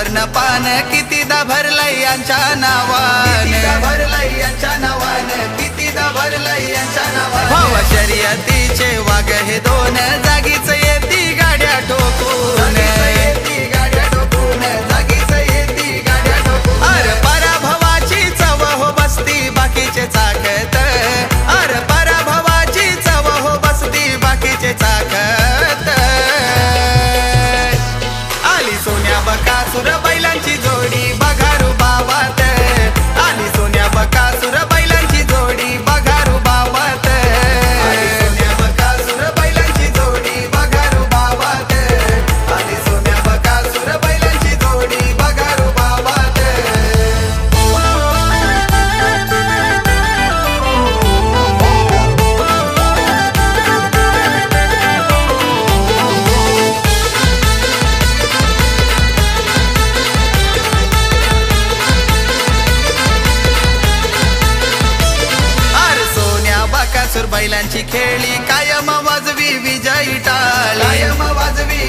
वर्ण पान कितीदा भरलाय यांच्या नावान. भरलाय यांच्या नावान. कितीदा भरलाय यांच्या नावान. शर्यतीचे वाघ हे दोन बैलांची खेळी कायम वाजवी विजयी टाळ. कायम वाजवी